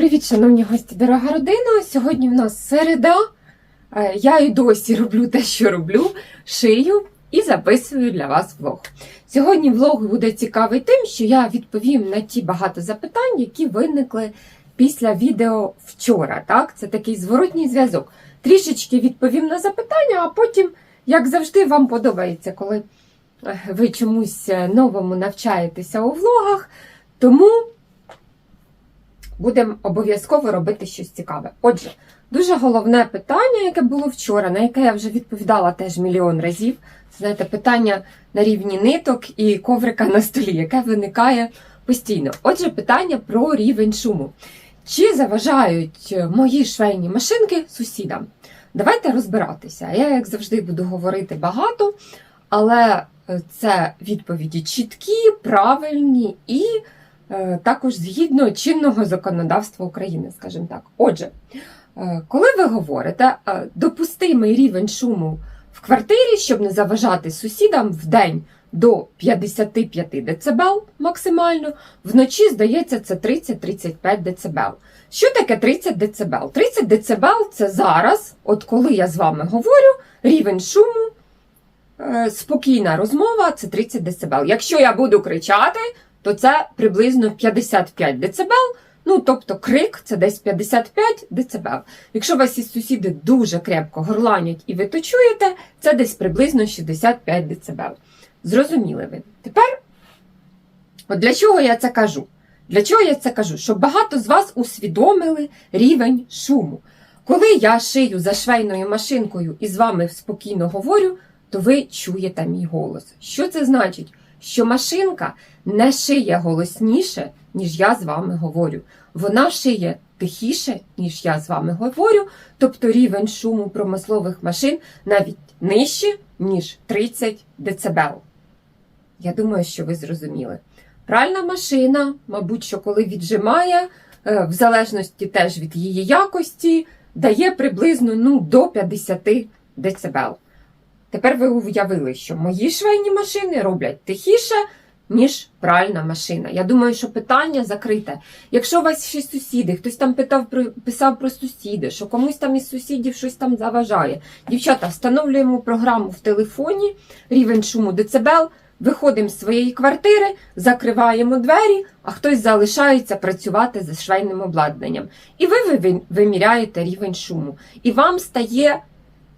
Привіт, шановні гості, дорога родина. Сьогодні в нас середа. Е, Я і досі роблю те, що роблю, шию і записую для вас влог. Сьогодні влог буде цікавий тим, що я відповім на ті багато запитань, які виникли після відео вчора. Так? Це такий зворотній зв'язок. Трішечки відповім на запитання, а потім, як завжди, вам подобається, коли е, ви чомусь е, новому навчаєтеся у влогах. Тому будемо обов'язково робити щось цікаве. Отже, дуже головне питання, яке було вчора, на яке я вже відповідала теж мільйон разів. Це, знаєте, питання на рівні ниток і коврика на столі, яке виникає постійно. Отже, питання про рівень шуму. Чи заважають мої швейні машинки сусідам? Давайте розбиратися. Я, як завжди, буду говорити багато, але е, це відповіді чіткі, правильні і е, також згідно чинного законодавства України, скажімо так. Отже, е, коли ви говорите е, допустимий рівень шуму в квартирі, щоб не заважати сусідам в день до 55 дБ максимально, вночі, здається, це 30-35 дБ. Що таке 30 дБ? 30 дБ це зараз, от коли я з вами говорю, рівень шуму, е, спокійна розмова це 30 дБ. Якщо я буду кричати, то це приблизно 55 дБ. Ну, тобто крик це десь 55 дБ. Якщо вас із сусіди дуже крепко горланять і ви то чуєте, це десь приблизно 65 дБ. Зрозуміли ви? Тепер, от для чого я це кажу? Для чого я це кажу? Щоб багато з вас усвідомили рівень шуму. Коли я шию за швейною машинкою і з вами спокійно говорю, то ви чуєте мій голос. Що це значить? Що машинка не шиє голосніше, ніж я з вами говорю. Вона шиє тихіше, ніж я з вами говорю, тобто рівень шуму промислових машин навіть нижче, ніж 30 дБ. Я думаю, що ви зрозуміли. Пральна машина, мабуть, що коли віджимає, е, в залежності теж від її якості, дає приблизно ну, до 50 дБ. Тепер ви уявили, що мої швейні машини роблять тихіше, ніж пральна машина. Я думаю, що питання закрите. Якщо у вас ще сусіди, хтось там питав про писав про сусіди, що комусь там із сусідів щось там заважає. Дівчата, встановлюємо програму в телефоні, рівень шуму децибел, виходимо з своєї квартири, закриваємо двері, а хтось залишається працювати за швейним обладнанням. І ви ви- виміряєте рівень шуму. І вам стає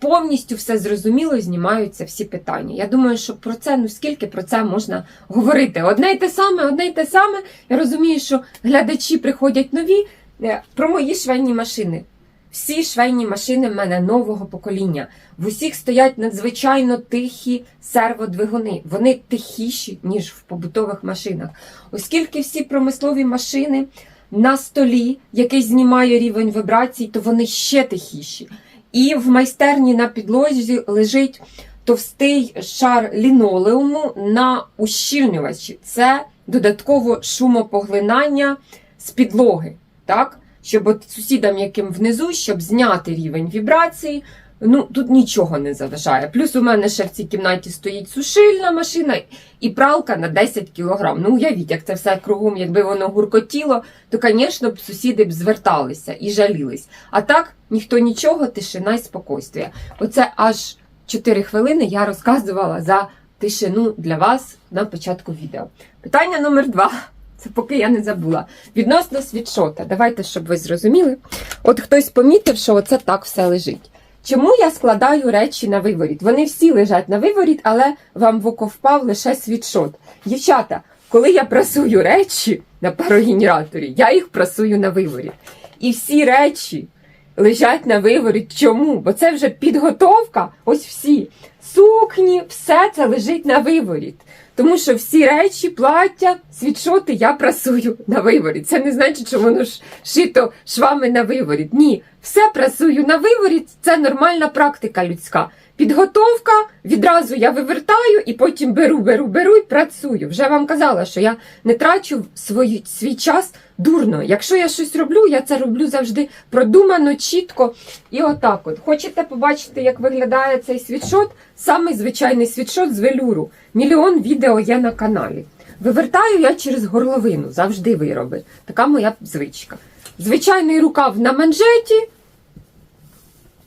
повністю все зрозуміло, і знімаються всі питання. Я думаю, що про це, ну скільки про це можна говорити? Одне й те саме, одне й те саме. Я розумію, що глядачі приходять нові Е, про мої швейні машини. Всі швейні машини в мене нового покоління. В усіх стоять надзвичайно тихі серводвигуни. Вони тихіші, ніж в побутових машинах. Оскільки всі промислові машини на столі, який знімає рівень вібрацій, то вони ще тихіші. І в майстерні на підлозі лежить товстий шар лінолеуму на ущільнювачі. Це додатково шумопоглинання з підлоги. Так? Щоб от сусідам, яким внизу, щоб зняти рівень вібрації, ну тут нічого не заважає. Плюс у мене ще в цій кімнаті стоїть сушильна машина і пралка на 10 кг. Ну уявіть, як це все кругом, якби воно гуркотіло, то, звісно, б сусіди б зверталися і жалілись. А так ніхто нічого, тишина і спокійствие. Оце аж 4 хвилини я розказувала за тишину для вас на початку відео. Питання номер два. Це поки я не забула. Відносно світшота. Давайте, щоб ви зрозуміли. От хтось помітив, що оце так все лежить. Чому я складаю речі на виворіт? Вони всі лежать на виворіт, але вам в око впав лише світшот. Дівчата, коли я прасую речі на парогенераторі, я їх прасую на виворіт. І всі речі лежать на виворіт. Чому? Бо це вже підготовка. Ось всі сукні, все це лежить на виворіт. Тому що всі речі, плаття, світшоти я прасую на виворіт. Це не значить, що воно ж шито швами на виворіт. Ні, все прасую на виворіт. Це нормальна практика людська. Підготовка, відразу я вивертаю і потім беру, беру, беру і працюю. Вже вам казала, що я не трачу свій, свій час дурно. Якщо я щось роблю, я це роблю завжди продумано, чітко. І отак от. Хочете побачити, як виглядає цей світшот? Самий звичайний світшот з велюру. Мільйон відео є на каналі. Вивертаю я через горловину, завжди вироби. Така моя звичка. Звичайний рукав на манжеті,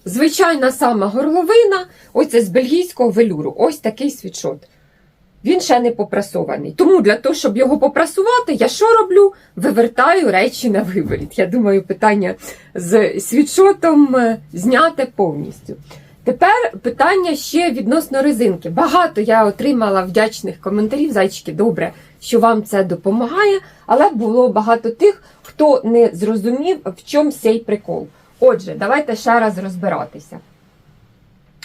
звичайна сама горловина, ось це з бельгійського велюру. Ось такий світшот. Він ще не попрасований. Тому для того, щоб його попрасувати, я що роблю? Вивертаю речі на виворіт. Я думаю, питання з світшотом е, зняте повністю. Тепер питання ще відносно резинки. Багато я отримала вдячних коментарів. Зайчики, добре, що вам це допомагає, але було багато тих, хто не зрозумів, в чому цей прикол. Отже, давайте ще раз розбиратися.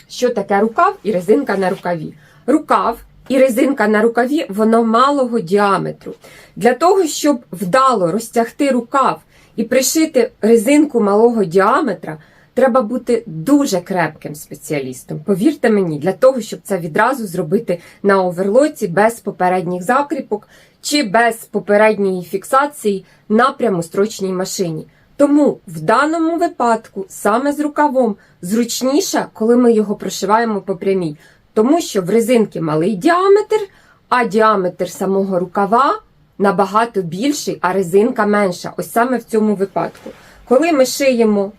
Що таке рукав і резинка на рукаві? Рукав і резинка на рукаві воно малого діаметру. Для того, щоб вдало розтягти рукав і пришити резинку малого діаметра, треба бути дуже крепким спеціалістом. Повірте мені, для того, щоб це відразу зробити на оверлоці без попередніх закріпок чи без попередньої фіксації на прямострочній машині. Тому в даному випадку саме з рукавом зручніше, коли ми його прошиваємо по прямій, тому що в резинки малий діаметр, а діаметр самого рукава набагато більший, а резинка менша. Ось саме в цьому випадку. Коли ми шиємо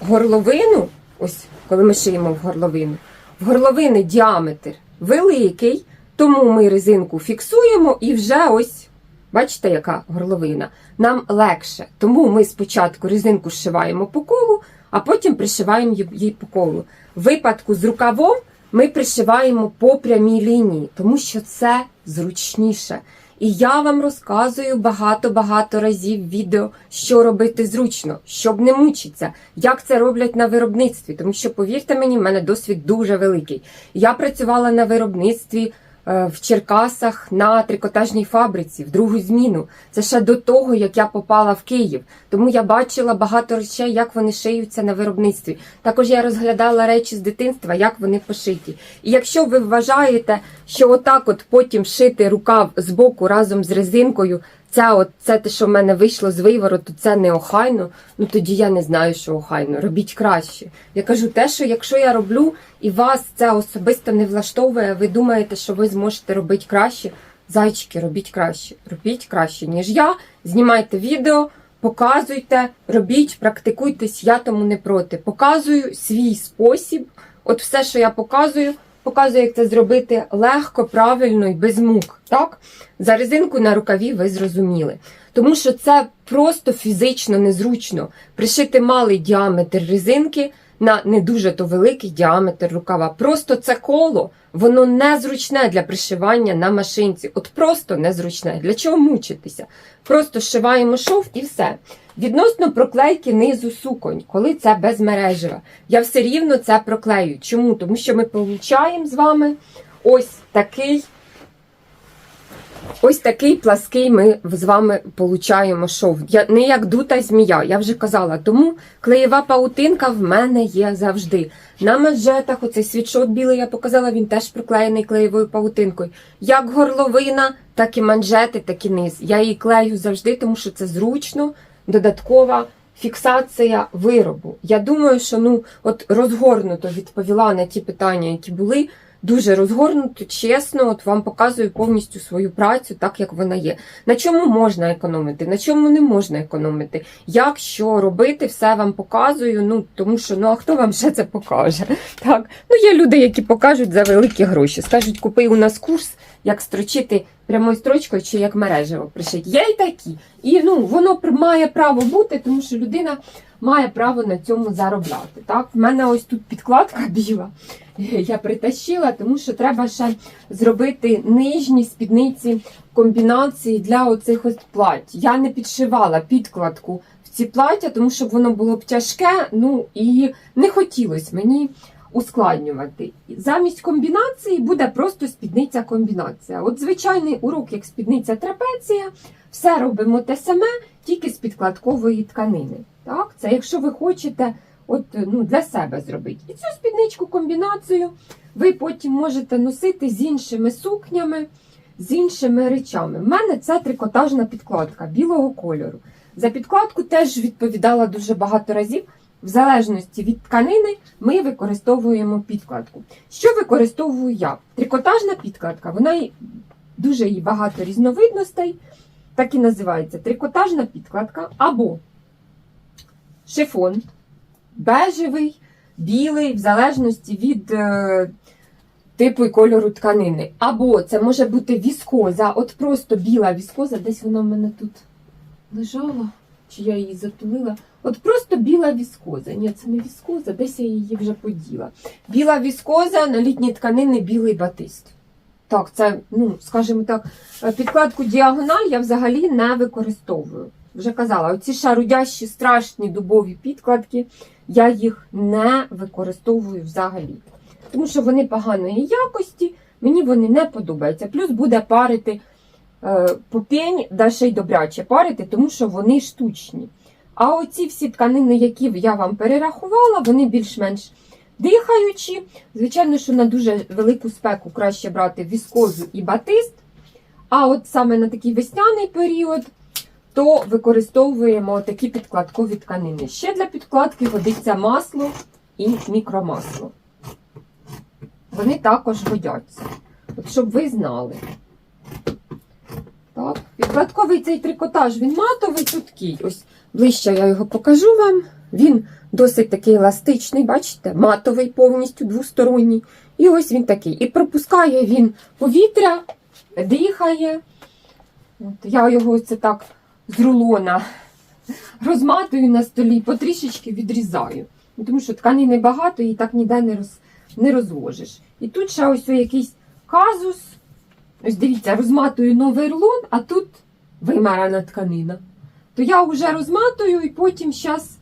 горловину, ось коли ми шиємо в горловину, в горловини діаметр великий, тому ми резинку фіксуємо і вже ось. Бачите, яка горловина? Нам легше. Тому ми спочатку резинку зшиваємо по колу, а потім пришиваємо її по колу. В випадку з рукавом ми пришиваємо по прямій лінії, тому що це зручніше. І я вам розказую багато-багато разів відео, що робити зручно, щоб не мучитися, як це роблять на виробництві. Тому що, повірте мені, в мене досвід дуже великий. Я працювала на виробництві в Черкасах на трикотажній фабриці в другу зміну. Це ще до того, як я попала в Київ. Тому я бачила багато речей, як вони шиються на виробництві. Також я розглядала речі з дитинства, як вони пошиті. І якщо ви вважаєте, що отак от потім шити рукав з боку разом з резинкою, це от це те, що в мене вийшло з вивороту, це не охайно. Ну тоді я не знаю, що охайно. Робіть краще. Я кажу, те, що якщо я роблю і вас це особисто не влаштовує, ви думаєте, що ви зможете робити краще. Зайчики, робіть краще, робіть краще, ніж я. Знімайте відео, показуйте, робіть, практикуйтесь, я тому не проти. Показую свій спосіб. От все, що я показую, показую, як це зробити легко, правильно і без мук. Так? За резинку на рукаві ви зрозуміли. Тому що це просто фізично незручно. Пришити малий діаметр резинки на не дуже то великий діаметр рукава. Просто це коло, воно незручне для пришивання на машинці. От просто незручне. Для чого мучитися? Просто зшиваємо шов і все. Відносно проклейки низу суконь, коли це без мережева, я все рівно це проклею. Чому? Тому що ми получаємо з вами ось такий. Ось такий плаский ми з вами получаємо шов. Я не як дута змія, я вже казала. Тому клеєва паутинка в мене є завжди. На манжетах оцей світшот білий я показала, він теж приклеєний клеєвою паутинкою. Як горловина, так і манжети, так і низ. Я її клею завжди, тому що це зручно, додаткова фіксація виробу. Я думаю, що ну от розгорнуто відповіла на ті питання, які були. Дуже розгорнуто, чесно, от вам показую повністю свою працю, так як вона є. На чому можна економити, на чому не можна економити. Як що робити, все вам показую. Ну тому що ну а хто вам ще це покаже? Так, ну є люди, які покажуть за великі гроші. Скажуть, купи у нас курс, як строчити прямою строчкою чи як мережево пришити. Є й такі. І ну воно має право бути, тому що людина має право на цьому заробляти. Так, в мене ось тут підкладка біла. Я притащила, тому що треба ще зробити нижні спідниці комбінації для оцих ось плать. Я не підшивала підкладку в ці плаття, тому що воно було б тяжке, ну і не хотілося мені ускладнювати. Замість комбінації буде просто спідниця комбінація. От звичайний урок, як спідниця трапеція, все робимо те саме, тільки з підкладкової тканини. Так? Це якщо ви хочете от, ну, для себе зробити. І цю спідничку комбінацію ви потім можете носити з іншими сукнями, з іншими речами. У мене це трикотажна підкладка білого кольору. За підкладку теж відповідала дуже багато разів. В залежності від тканини ми використовуємо підкладку. Що використовую я? Трикотажна підкладка, вона дуже її багато різновидностей. Так і називається трикотажна підкладка або шифон, бежевий, білий, в залежності від е, типу і кольору тканини. Або це може бути віскоза, от просто біла віскоза, десь вона в мене тут лежала, чи я її затулила. От просто біла віскоза. Ні, це не віскоза, десь я її вже поділа. Біла віскоза на літні тканини білий батист. Так, це, ну, скажімо так, е, підкладку діагональ я взагалі не використовую. Вже казала, оці шарудящі страшні дубові підкладки, я їх не використовую взагалі. Тому що вони поганої якості, мені вони не подобаються. Плюс буде парити е, попень, да ще й добряче парити, тому що вони штучні. А оці всі тканини, які я вам перерахувала, вони більш-менш дихаючі. Звичайно, що на дуже велику спеку краще брати віскозу і батист. А от саме на такий весняний період, то використовуємо такі підкладкові тканини. Ще для підкладки годиться масло і мікромасло. Вони також годяться. От щоб ви знали. Так, підкладковий цей трикотаж, він матовий, чуткий. Ось ближче я його покажу вам. Він досить такий еластичний, бачите, матовий повністю двосторонній. І ось він такий. І пропускає він повітря, дихає. От, я його це так з рулона розматую на столі, потрішечки відрізаю. Тому що тканини багато і так ніде не, роз, не розложиш. І тут ще ось якийсь казус. Ось дивіться, розматую новий рулон, а тут вимарана тканина. То я вже розматую і потім зараз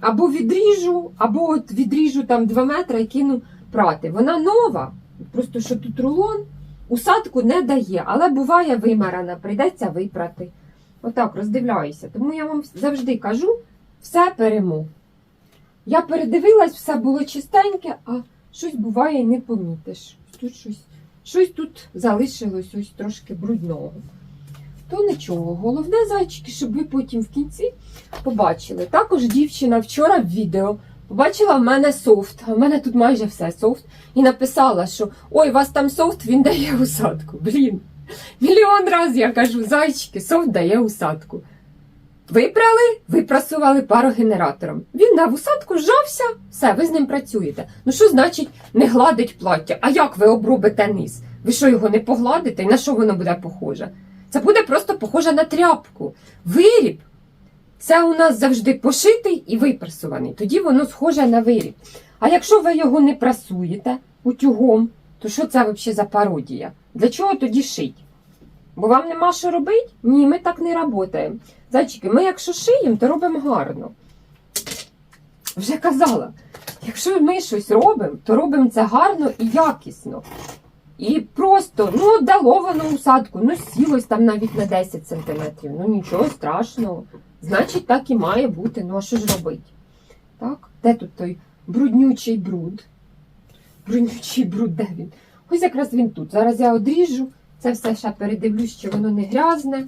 або відріжу, або от відріжу там 2 метри і кину прати. Вона нова, просто що тут рулон усадку не дає, але буває вимарана, прийдеться випрати. Отак роздивляюся. Тому я вам завжди кажу, все перемо. Я передивилась, все було чистеньке, а щось буває і не помітиш. Тут щось, щось тут залишилось ось трошки брудного. То нічого, головне, зайчики, щоб ви потім в кінці побачили. Також дівчина вчора в відео побачила в мене софт, а в мене тут майже все софт, і написала, що ой, у вас там софт, він дає усадку. Блін. Мільйон разів я кажу, зайчики, софт дає усадку. Випрали, випрасували парогенератором. Він на усадку зжався, все, ви з ним працюєте. Ну що значить не гладить плаття? А як ви обробите низ? Ви що його не погладите? І на що воно буде похоже? Це буде просто похоже на тряпку. Виріб це у нас завжди пошитий і випрасуваний. Тоді воно схоже на виріб. А якщо ви його не прасуєте утюгом, то що це взагалі за пародія? Для чого тоді шить? Бо вам нема що робити? Ні, ми так не працюємо. Зайчики, ми якщо шиємо, то робимо гарно. Вже казала, якщо ми щось робимо, то робимо це гарно і якісно. І просто, ну, дало воно усадку, ну, сілось там навіть на 10 сантиметрів. Ну, нічого страшного. Значить, так і має бути. Ну, а що ж робити? Так, де тут той бруднючий бруд? Бруднючий бруд, де він? Ось якраз він тут. Зараз я одріжу. Це все ще передивлюсь, що воно не грязне.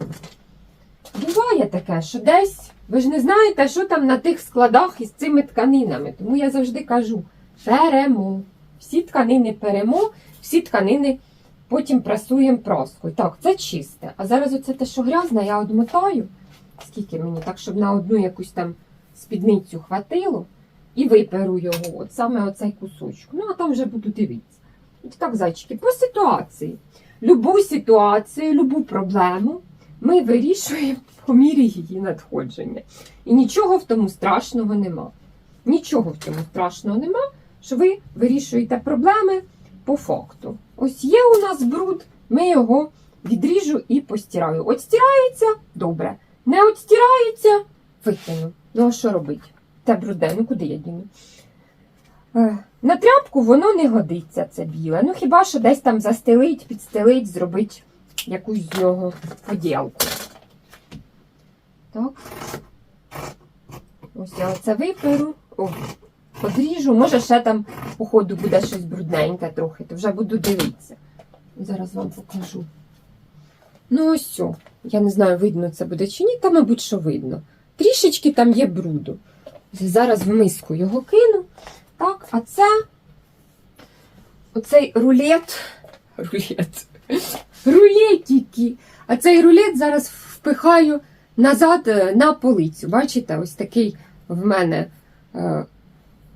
Буває таке, що десь ви ж не знаєте, що там на тих складах із цими тканинами. Тому я завжди кажу: перемо. Всі тканини перемо, всі тканини потім прасуємо праскою. Так, це чисте. А зараз оце те, що грязне, я одмотаю. Скільки мені, так, щоб на одну якусь там спідницю хватило, і виперу його. От саме оцей кусочок. Ну, а там вже буду дивитися. І так, зайчики, по ситуації. Любу ситуацію, любу проблему ми вирішуємо по мірі її надходження. І нічого в тому страшного нема. Нічого в цьому страшного нема, що ви вирішуєте проблеми по факту. Ось є у нас бруд, ми його відріжу і постираю. От стирається добре. Не от стирається, викину. Ну, а що робити? Те бруде, ну куди я діну? Е, На тряпку воно не годиться, це біле. Ну хіба що десь там застелить, підстелить, зробить якусь з нього поділку. Так. Ось я оце виперу. О, подріжу. Може, ще там по ходу буде щось брудненьке трохи, то вже буду дивитися. Зараз вам покажу. Ну, ось все. Я не знаю, видно це буде чи ні, та, мабуть, що видно. Трішечки там є бруду. Зараз в миску його кину. Так, а це оцей рулет. Рулет. рулетики. А цей рулет зараз впихаю назад е, на полицю. Бачите, ось такий в мене е,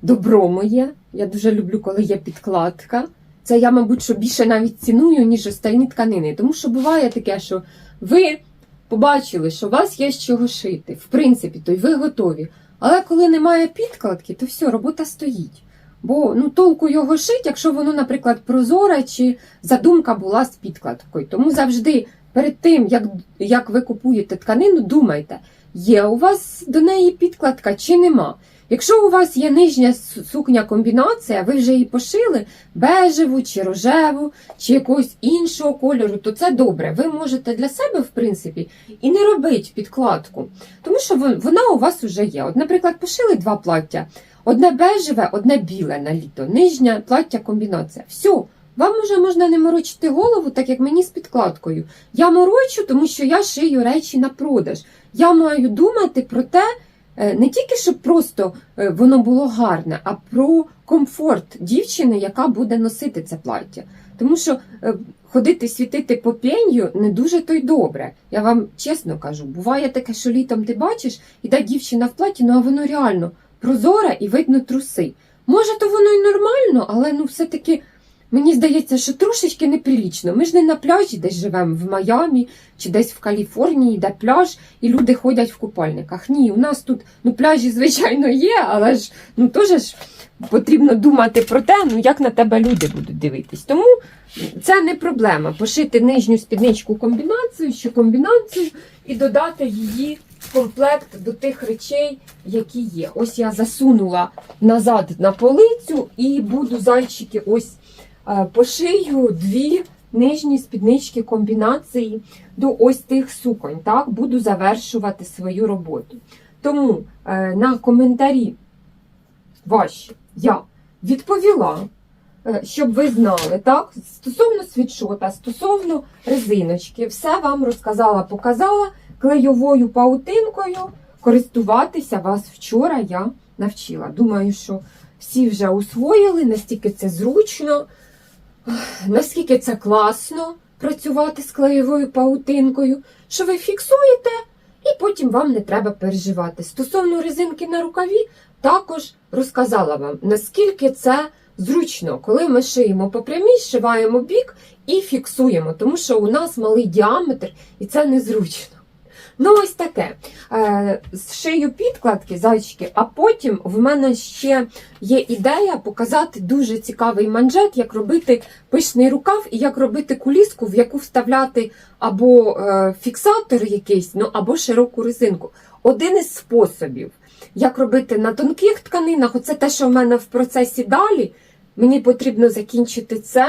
добро моє. Я дуже люблю, коли є підкладка. Це я, мабуть, що більше навіть ціную, ніж остальні тканини. Тому що буває таке, що ви побачили, що у вас є з чого шити. В принципі, то й ви готові. Але коли немає підкладки, то все, робота стоїть. Бо ну, толку його шить, якщо воно, наприклад, прозоре чи задумка була з підкладкою. Тому завжди перед тим, як, як ви купуєте тканину, думайте, є у вас до неї підкладка чи нема. Якщо у вас є нижня сукня комбінація, ви вже її пошили бежеву чи рожеву, чи якогось іншого кольору, то це добре. Ви можете для себе, в принципі, і не робити підкладку, тому що вона у вас вже є. От, наприклад, пошили два плаття: одне бежеве, одне біле на літо, нижнє плаття комбінація. Все. Вам уже можна не морочити голову, так як мені з підкладкою. Я морочу, тому що я шию речі на продаж. Я маю думати про те, не тільки щоб просто е, воно було гарне, а про комфорт дівчини, яка буде носити це плаття. Тому що е, ходити світити по пенью не дуже то й добре. Я вам чесно кажу, буває таке, що літом ти бачиш, іде дівчина в платі, ну а воно реально прозоре і видно труси. Може, то воно й нормально, але ну все-таки мені здається, що трошечки неприлічно. Ми ж не на пляжі десь живемо в Майамі чи десь в Каліфорнії, де пляж, і люди ходять в купальниках. Ні, у нас тут ну пляжі, звичайно, є, але ж ну теж ж потрібно думати про те, ну як на тебе люди будуть дивитись. Тому це не проблема. Пошити нижню спідничку комбінацію чи комбінацію і додати її комплект до тих речей, які є. Ось я засунула назад на полицю і буду зайчики ось пошию дві нижні спіднички комбінації до ось тих суконь. Так, буду завершувати свою роботу. Тому е, на коментарі ваші я відповіла, е, щоб ви знали, так? Стосовно світшота, стосовно резиночки, все вам розказала, показала клейовою паутинкою. Користуватися вас вчора я навчила. Думаю, що всі вже усвоїли, настільки це зручно, наскільки це класно працювати з клеєвою паутинкою, що ви фіксуєте, і потім вам не треба переживати. Стосовно резинки на рукаві, також розказала вам, наскільки це зручно, коли ми шиємо по прямій, зшиваємо бік і фіксуємо, тому що у нас малий діаметр і це незручно. Ну, ось таке. Е, Шию підкладки, зайчики, а потім в мене ще є ідея показати дуже цікавий манжет, як робити пишний рукав і як робити куліску, в яку вставляти або е, фіксатор якийсь, ну або широку резинку. Один із способів, як робити на тонких тканинах, оце те, що в мене в процесі далі. Мені потрібно закінчити це.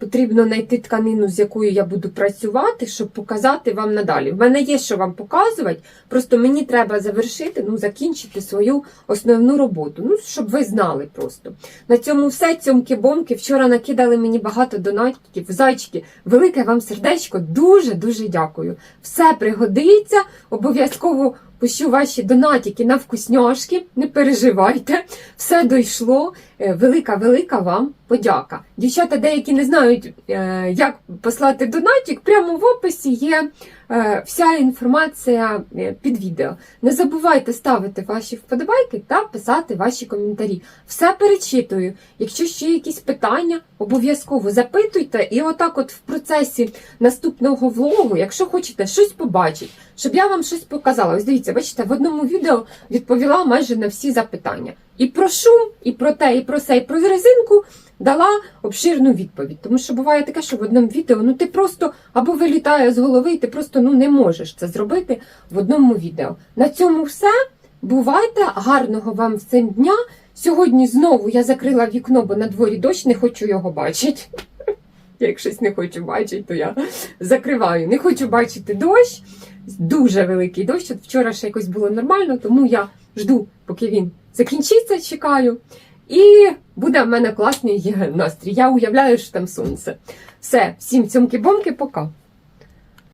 Потрібно знайти тканину, з якою я буду працювати, щоб показати вам надалі. В мене є що вам показувати, просто мені треба завершити, ну, закінчити свою основну роботу. Ну, щоб ви знали просто. На цьому все, цьомки-бомки. Вчора накидали мені багато донатів. Зайчики, велике вам сердечко, дуже-дуже дякую. Все пригодиться, обов'язково пущу ваші донатики на вкусняшки, не переживайте, все дійшло. Велика-велика вам подяка. Дівчата деякі не знають, е, як послати донатик. Прямо в описі є вся інформація е, під відео. Не забувайте ставити ваші вподобайки та писати ваші коментарі. Все перечитую. Якщо ще якісь питання, обов'язково запитуйте. І отак, от в процесі наступного влогу, якщо хочете щось побачити, щоб я вам щось показала. Ось дивіться, бачите, в одному відео відповіла майже на всі запитання. І про шум, і про те, і про це, і про резинку дала обширну відповідь. Тому що буває таке, що в одному відео ну ти просто або вилітає з голови, і ти просто ну не можеш це зробити в одному відео. На цьому все. Бувайте, гарного вам всім дня. Сьогодні знову я закрила вікно, бо на дворі дощ, не хочу його бачити. Як щось не хочу бачити, то я закриваю. Не хочу бачити дощ. Дуже великий дощ. От вчора ще якось було нормально, тому я жду, поки він закінчиться, чекаю. І буде в мене класний настрій. Я уявляю, що там сонце. Все, всім цьомки-бомки, пока.